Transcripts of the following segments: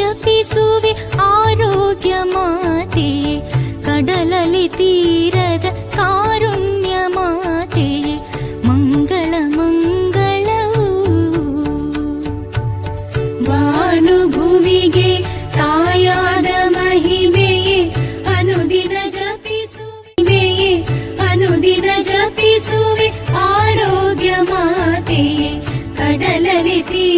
ಜಪಿಸುವೆ ಆರೋಗ್ಯ ಮಾತೆಯೇ ಕಡಲಲಿ ತೀರದ ಕಾರುಣ್ಯ ಮಾತೆಯೇ ಮಂಗಳ ಮಂಗಳವು. ಭಾನುಭುವಿಗೆ ತಾಯಾದ ಮಹಿಮೆಯೇ, ಅನುದಿನ ಜಪಿಸುವೆಯೇ ಅನುದಿನ ಜಪಿಸುವೆ ಆರೋಗ್ಯ ಮಾತೆಯೇ ಕಡಲಲಿ ತೀರದ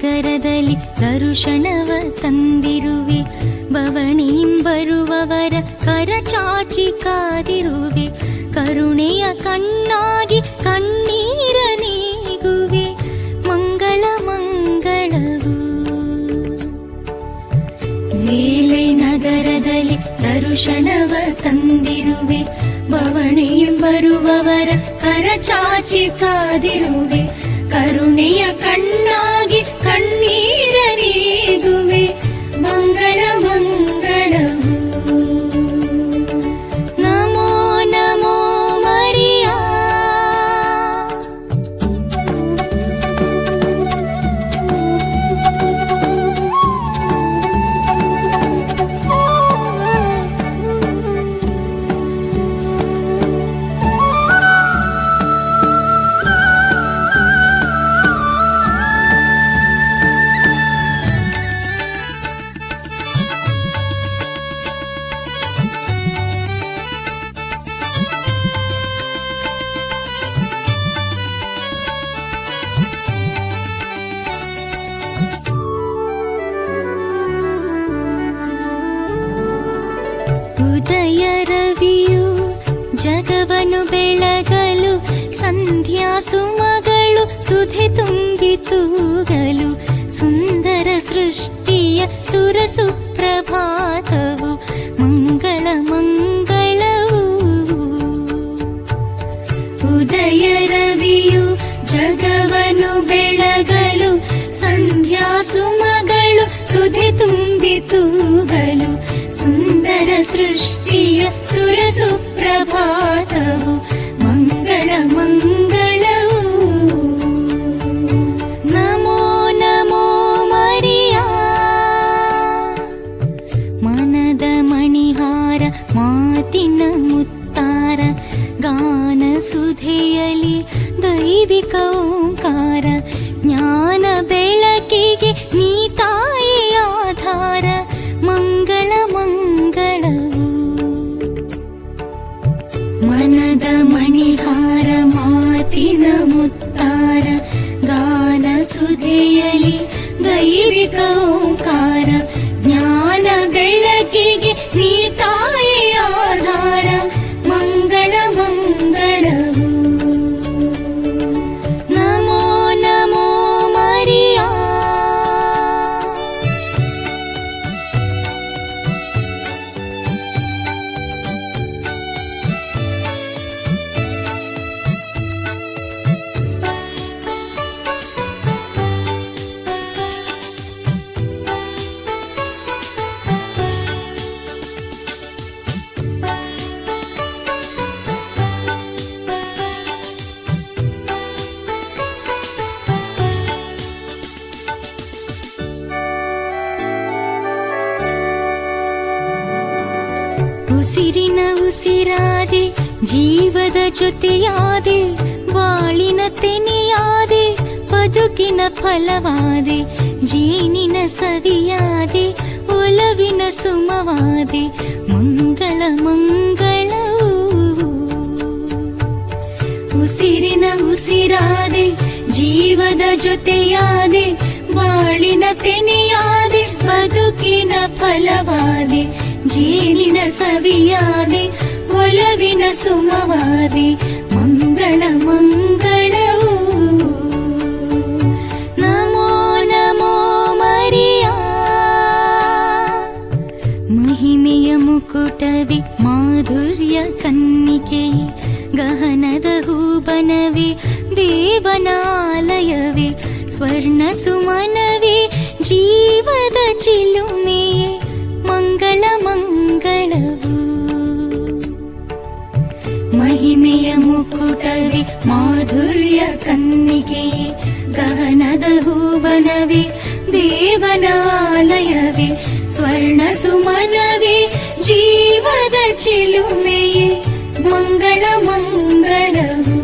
ನಗರದಲ್ಲಿ ದರುಶನವ ತಂದಿರುವೆ ಬರುವವರ ಕರ ಚಾಚಿ ಕಾದಿರುವೆ, ಕರುಣೆಯ ಕಣ್ಣಾಗಿ ಕಣ್ಣೀರ ನೀಗುವೆ, ಮಂಗಳ ಮಂಗಳವು. ವೇಲೆ ನಗರದಲ್ಲಿ ದರುಶನವ ತಂದಿರುವೆ ಬರುವವರ ಕರ ಚಾಚಿ ಕಾದಿರುವೆ, ಕರುಣೆಯ ಕಣ್ಣಾಗಿ ರವಿಯು ಜಗವನು ಬೆಳಗಲು ಸಂಧ್ಯಾ ಸುಮಗಳು ಸುಧೆ ತುಂಬಿ ತೂಗಲು ಸುಂದರ ಸೃಷ್ಟಿಯ ಸುರ ಸುಪ್ರಭಾತವು ಮಂಗಳ ಮಂಗಳವು ಉದಯ ರವಿಯು ಜಗವನು ಬೆಳಗಲು ಸಂಧ್ಯಾ ಸುಮಗಳು ಸುಧೆ ತುಂಬಿ सुन्दरसृष्टि सुरसुप्रभात मङ्गलमङ्ग ಜೀವದ ಜೊತೆಯಾದೆ, ಬಾಳಿನ ತೆನೆಯಾದೆ, ಬದುಕಿನ ಫಲವಾದೆ, ಜೇನಿನ ಸವಿಯಾದೆ, ಒಲವಿನ ಸುಮವಾದೆ, ಮಂಗಳ ಮಂಗಳವು. ಉಸಿರಿನ ಉಸಿರಾದೆ, ಜೀವದ ಜೊತೆಯಾದೆ, ಬಾಳಿನ ತೆನೆಯಾದೆ, ಬದುಕಿನ ಫಲವಾದೆ, ಜೇನಿನ ಸವಿಯಾದೆ ಒಲವಿನ ಸುಮವಾದೆ ಮಂಗಳ ಮಂಗಳವು ನಮೋ ನಮೋ ಮರಿಯಾ ಮಹಿಮೆಯ ಮುಕುಟವೇ ಮಾಧುರ್ಯ ಕನ್ನಿಕೆಯೇ ಗಹನದ ಹೂಬನವೇ ದೇವನಾಲಯವೇ ಸ್ವರ್ಣ ಸುಮನವೇ ಜೀವದ ಚಿಲುಮೆಯೇ ಮಂಗಳವು ಮಹಿಮೆಯ ಮುಕುಟವೇ ಮಾಧುರ್ಯ ಕನ್ನಿಕೆಯೇ ಗಹನದ ಹೂವನವೇ ದೇವನಾಲಯವೇ ಸ್ವರ್ಣ ಸುಮನವೇ ಜೀವದ ಚಿಲುಮೆಯೇ ಮಂಗಳ ಮಂಗಳವು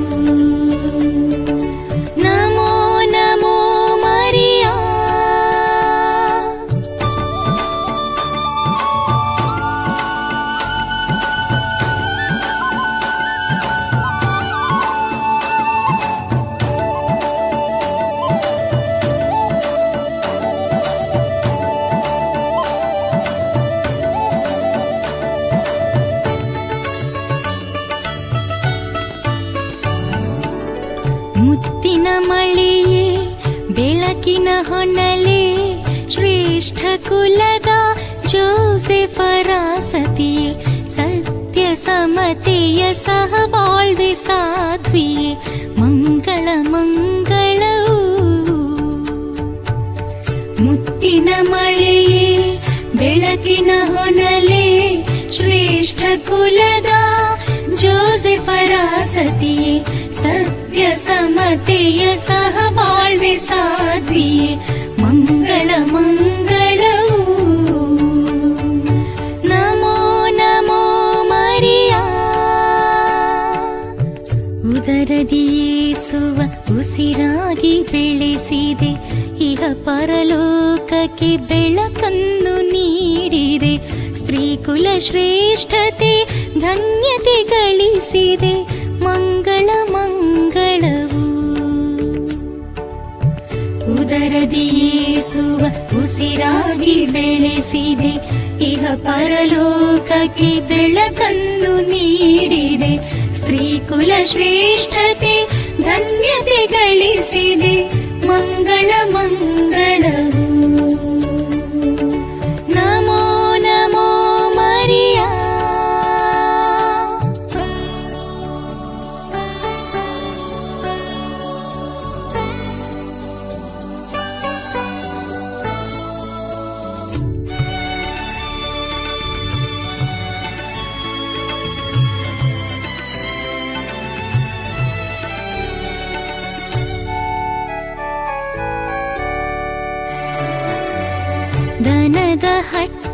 ಮಳೆಯೇ, ಬೆಳಕಿನ ಹೊನಲೆ, ಶ್ರೇಷ್ಠ ಕುಲದ ಜೋಸೆಫರಾಸತಿ ಸತಿಯೇ ಸಮತೆಯ ಸಹಬಾಳ್ವೆ ಸಾಧ್ವಿಯೇ, ಮಂಗಳ ಮಂಗಳವು. ನಮೋ ನಮೋ ಮರಿಯಾ. ಉದರದಿ ಯೇಸುವ ಉಸಿರಾಗಿ ಬೆಳೆಸಿದೆ, ಇಹ ಪರಲೋಕಕ್ಕೆ ಬೆಳಕನ್ನು ನೀಡಿದೆ. ಸ್ತ್ರೀ ಕುಲ ಶ್ರೇಷ್ಠತೆ ಧನ್ಯತೆ ಗಳಿಸಿದೆ. ಮಂಗಳ ಮಂಗಳವು. ಉದರದಿಯೇಸುವ ಉಸಿರಾಗಿ ಬೆಳೆಸಿದೆ. ಇಹ ಪರಲೋಕಕ್ಕೆ ಬೆಳಕನ್ನು ನೀಡಿದೆ. ಸ್ತ್ರೀ ಕುಲ ಶ್ರೇಷ್ಠತೆ ಧನ್ಯತೆ ಗಳಿಸಿದೆ. மங்கள மங்களவு.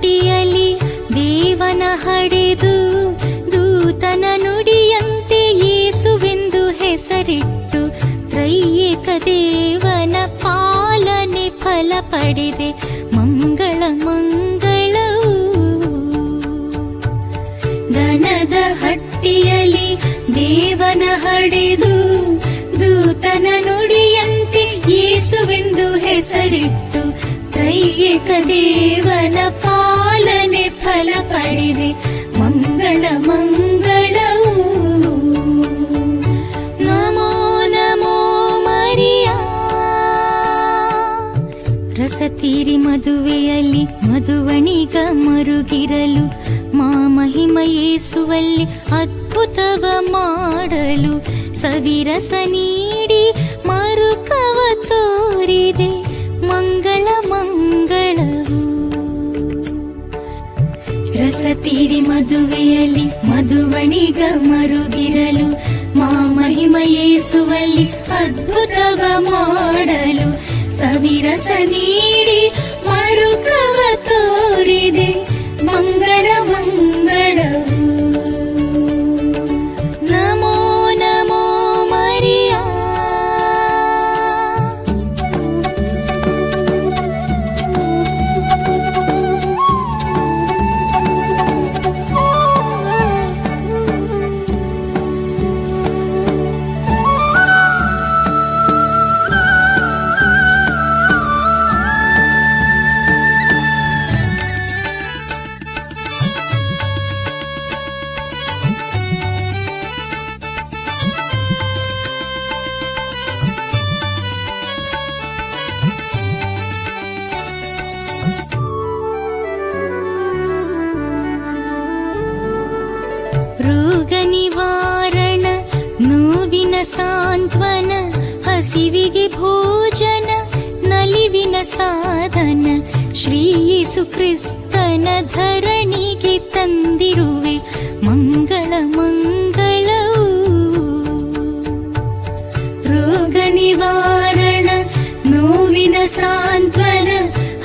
ಹಟ್ಟಿಯಲ್ಲಿ ದೇವನ ಹಡೆದು ದೂತನ ನುಡಿಯಂತೆ ಯೇಸುವೆಂದು ಹೆಸರಿಟ್ಟು ತ್ರೈಯೇಕ ದೇವನ ಪಾಲನೆ ಫಲ ಪಡೆದೆ ಮಂಗಳ ಮಂಗಳವು. ದನದ ಹಟ್ಟಿಯಲ್ಲಿ ದೇವನ ಹಡೆದು ದೂತನ ನುಡಿಯಂತೆ ಯೇಸುವೆಂದು ಹೆಸರಿಟ್ಟು ಪಾಲನೆ ಫಲ ಪಡೆದೆ. ಮಂಗಳ ಮಂಗಳವು. ನಮೋ ನಮೋ ಮರಿಯಾ. ರಸತೀರಿ ಮದುವೆಯಲ್ಲಿ ಮಧುವಣಿಗ ಮರುಗಿರಲು, ಮಾ ಮಹಿಮ ಯೇಸುವಲ್ಲಿ ಅದ್ಭುತವ ಮಾಡಲು ಸವಿರಸ ನೀಡಿ ಮರುಕವ ತೋರಿದೆ. ಮಂಗಳ ಮಂಗಳವು ರಸತೀರಿ ಮದುವೆಯಲ್ಲಿ ಮಧುವಣಿಗ ಮರುಗಿರಲು, ಮಾ ಮಹಿಮ ಯೇಸುವಲ್ಲಿ ಅದ್ಭುತವ ಮಾಡಲು ಸವಿರಸ ನೀಡಿ ಮರುಕವ ತೋರಿದೆ ಮಂಗಳ ಮಂಗಳವು. ಹಸಿವಿಗೆ ಭೋಜನ ನಲಿವಿನ ಸಾಧನ ಶ್ರೀ ಯೇಸು ಕ್ರಿಸ್ತನ ಕ್ರಿಸ್ತನ ಧರಣಿಗೆ ತಂದಿರುವೆ ಮಂಗಳ ಮಂಗಳವು ರೋಗ ನಿವಾರಣ ನೋವಿನ ಸಾಂತ್ವನ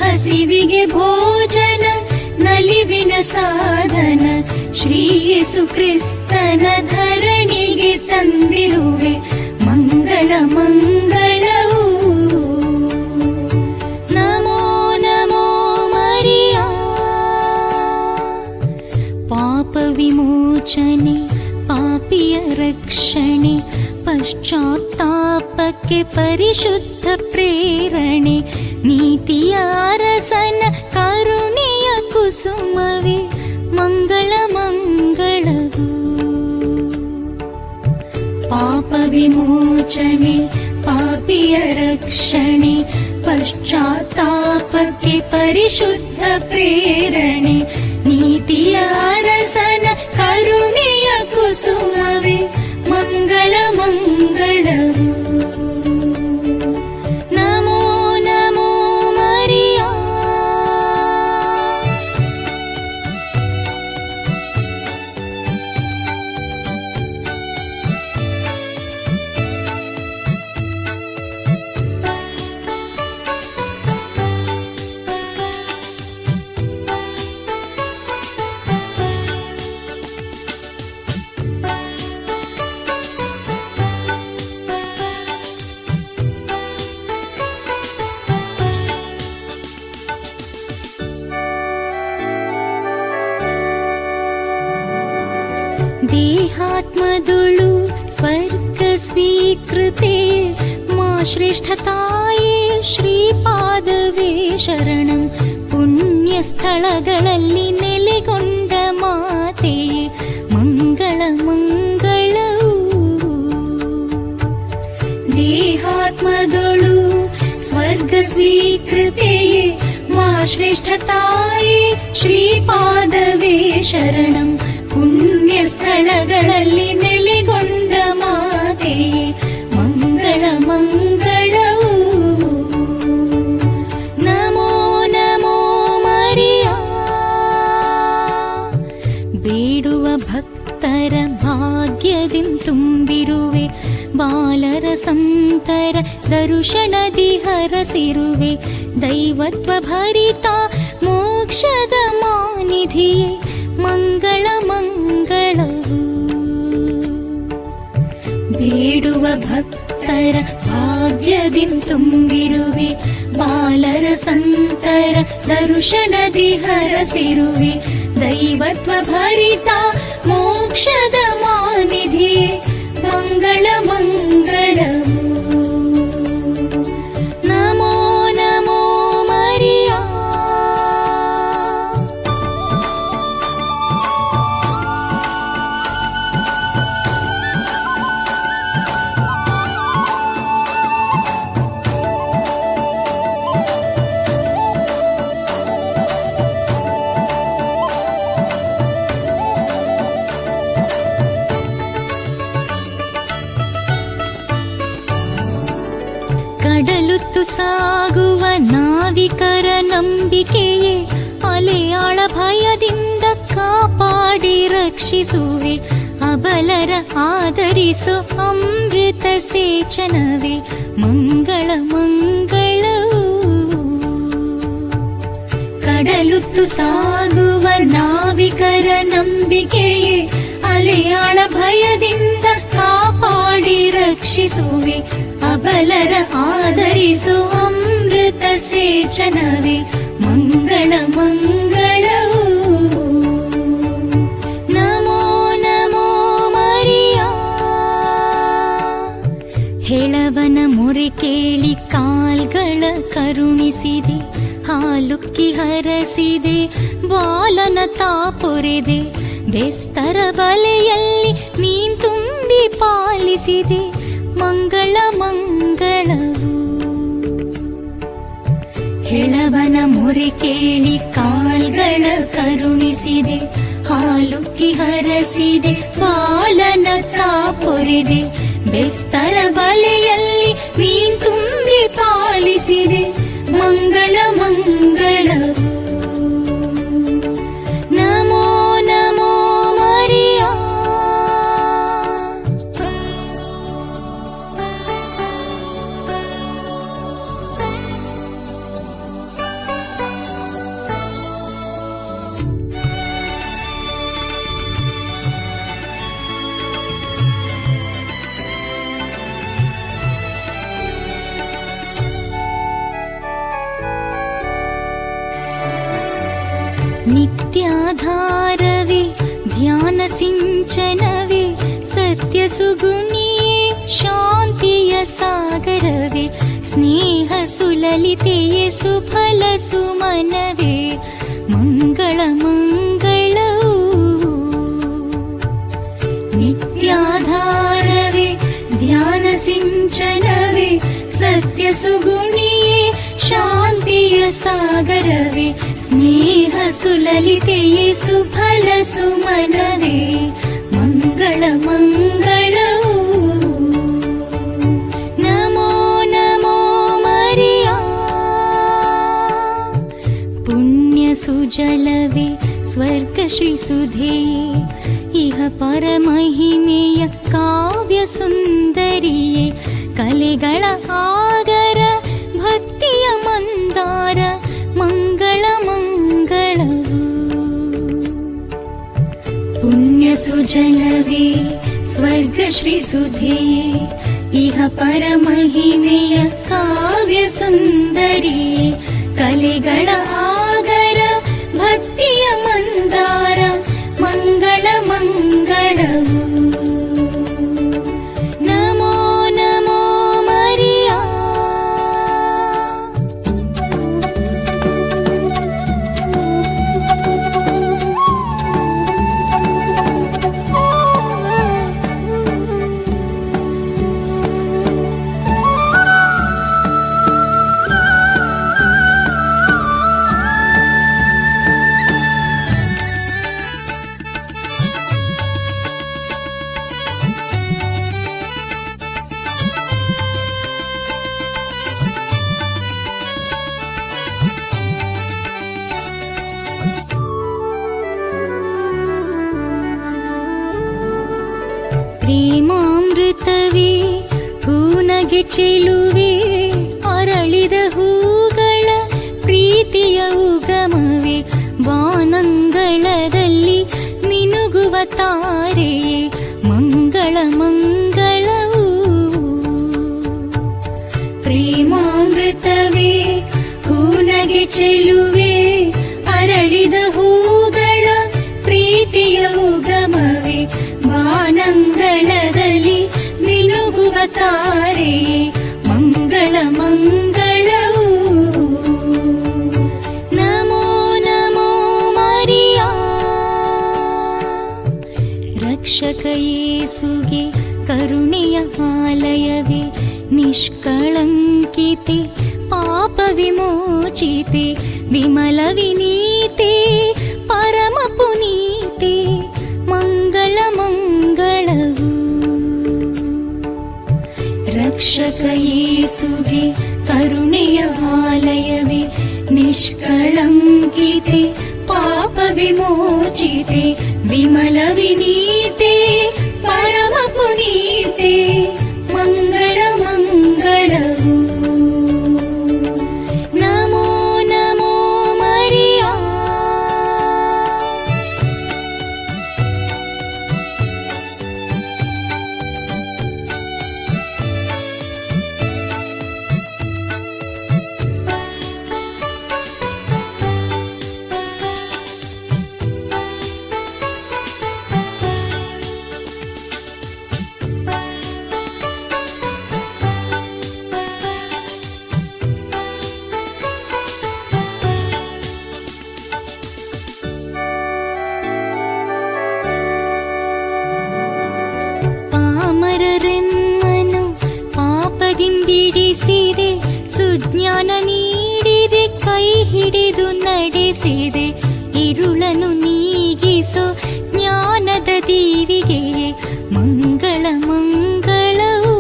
ಹಸಿವಿಗೆ ಭೋಜನ ನಲಿವಿನ ಸಾಧನ ಶ್ರೀ ಯೇಸು ಕ್ರಿಸ್ತನ ಧರಣಿಗೆ ತಂದಿರುವೆ मङ्गलमङ्गलो नमो नमो मर्या। पापविमोचने पापीय रक्षणे पश्चात्तापके परिशुद्ध प्रेरणे नीति अरसन करुणया कुसुमवे मङ्गलमङ्गलू पापविमोचने पापीयरक्षणे पश्चात्तापके परिशुद्धप्रेरणे नीतियारसन करुणीय कुसुमवे करुणय ದೇಹಾತ್ಮದುಳು ಸ್ವರ್ಗ ಸ್ವೀಕೃತೆ ಮಾ ಶ್ರೇಷ್ಠತಾಯೇ ಶ್ರೀಪಾದವೇ ಶರಣಂ ಪುಣ್ಯ ಸ್ಥಳಗಳಲ್ಲಿ ನೆಲೆಗೊಂಡ ಮಾತೆಯೇ ಮಂಗಳ ಮಂಗಳವು ದೇಹಾತ್ಮದೊಳು ಸ್ವರ್ಗ ಸ್ವೀಕೃತೆಯೇ ಮಾ ಶ್ರೇಷ್ಠತಾಯೇ ಶ್ರೀಪಾದವೇ ಶರಣಂ ಪುಣ್ಯ ಬಾಲರ ಸಂತರ ದರುಶನದಿ ಹರಸಿರುವೆ ದೈವತ್ವ ಭರಿತ ಮೋಕ್ಷದ ಮಾನಿಧಿಯೇ ಮಂಗಳ ಮಂಗಳವು ಬೇಡುವ ಭಕ್ತರ ಭಾಗ್ಯದಿಂ ತುಂಬಿರುವೆ ಬಾಲರ ಸಂತರ ದರುಶನದಿ ಹರಸಿರುವೆ ದೈವತ್ವ ಭರಿತ ಮೋಕ್ಷದ ಮಾನಿಧಿಯೇ मङ्गळ ಕಡಲುತ್ತು ಸಾಗುವ ನಾವಿಕರ ನಂಬಿಕೆಯೇ, ಅಲೆಯಾಳ ಭಯದಿಂದ ಕಾಪಾಡಿ ರಕ್ಷಿಸುವೆ, ಅಬಲರ ಆದರಿಸು ಅಮೃತ ಸೇಚನವೇ, ಮಂಗಳ ಮಂಗಳವು ಕಡಲುತ್ತು ಸಾಗುವ ನಾವಿಕರ ನಂಬಿಕೆಯೇ, ಅಲೆಯಾಳ ಭಯದಿಂದ ಕಾಪಾಡಿ ರಕ್ಷಿಸುವೆ ಅಬಲರ ಆದರಿಸು ಅಮೃತ ಸೇಚನವೇ ಮಂಗಳ ಮಂಗಳವು. ನಮೋ ನಮೋ ಮರಿಯಾ. ಹೆಳವನ ಮೊರೆ ಕೇಳಿ ಕಾಲ್ಗಳ ಕರುಣಿಸಿದೆ, ಹಾಲುಕ್ಕಿ ಹರಸಿದೆ, ಬಾಲನ ತಾಪೊರೆದೆ ಬೆಸ್ತರ ಬಲೆಯಲ್ಲಿ ನೀನ್ ತುಂಬಿ ಪಾಲಿಸಿದೆ. ಮಂಗಳ ಮಂಗಳವು. ಹೆಳವನ ಮೊರೆ ಕೇಳಿ ಕಾಲ್ಗಳ ಕರುಣಿಸಿದೆ, ಹಾಲುಕ್ಕಿ ಹರಸಿದೆ ಪಾಲನ ತಾಪೊರೆದೆ ಬೆಸ್ತರ ಬಲೆಯಲ್ಲಿ ಮೀನ್ ತುಂಬಿ ಪಾಲಿಸಿದೆ, ಮಂಗಳ ಮಂಗಳವು. सुललिते सुफलसु मनवे मङ्गल नित्याधारवे ध्यानसिञ्चनवे सत्य शान्तिय सागरवे सगरवे स्नेह सुललितये सुफलसु मनवे मङ्गलमङ्गळ सुजलवे स्वर्ग इह परमहिमेय काव्यसुन्दरिये कलेगळ आगर भक्तिय मन्दार मङ्गळ पुण्यसुजलवे पुण्य इह परमहिमेय काव्यसुन्दरिये कलेगळ कलेगण மத்திய மந்தார மங்கள மங்களவு. ತಾರೆಯೇ ಮಂಗಳ ಮಂಗಳವು. ಪ್ರೇಮಾಮೃತವೇ ಹೂನಗೆ ಚೆಲುವೆ ಅರಳಿದ ಹೂಗಳ ಪ್ರೀತಿಯ ಉಗಮವೇ ಬಾನಂಗಳದಲ್ಲಿ ಮಿನುಗುವ ತಾರೆಯೇ निष्कळङ्किते पापविमोचिते विमलविनीते परमपुनीते मङ्गलमङ्गळ रक्षकये सु करुणयवालय निष्कळङ्किते पापविमोचिते विमलविनीते परमपुनीते। मङ्गळ मङ्गळवु ಹಿಡಿದು ನಡೆಸಿದೆ. ಇರುಳನು ನೀಗಿಸೋ ಜ್ಞಾನದ ದೀವಿಗೆ. ಮಂಗಳ ಮಂಗಳವು.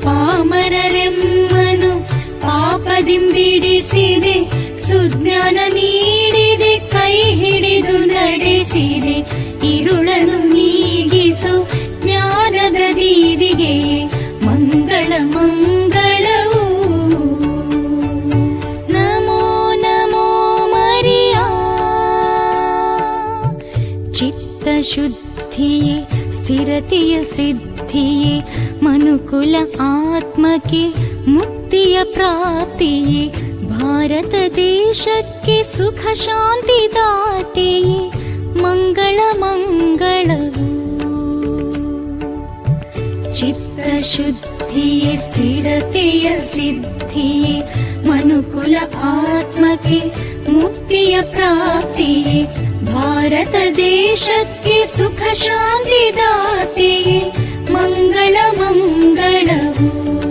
ಪಾಮರರೆಮ್ಮನು ಪಾಪದಿಂಬಿಡಿಸಿದೆ. ಸುಜ್ಞಾನ ನೀಡಿದೆ, ಕೈ ಹಿಡಿದು ನಡೆಸಿದೆ. ಇರುಳನು ನೀಗಿಸೋ ಜ್ಞಾನದ ದೀವಿಗೆ. ಮಂಗಳ ಮಂಗಳವು शुद्धि स्थिरतया सिद्धि मनुकुल आत्मके मुक्ति प्राप्ति भारतदेश शान्ति दाति मल मङ्गल चित्त शुद्धि स्थिरतया सिद्धि मनुकुल आत्मके ಮುಕ್ತಿಯ ಪ್ರಾಪ್ತಿಯೇ ಭಾರತ ದೇಶಕ್ಕೆ ಸುಖ ಶಾಂತಿ ದಾತೆಯೇ ಮಂಗಳ ಮಂಗಳವು.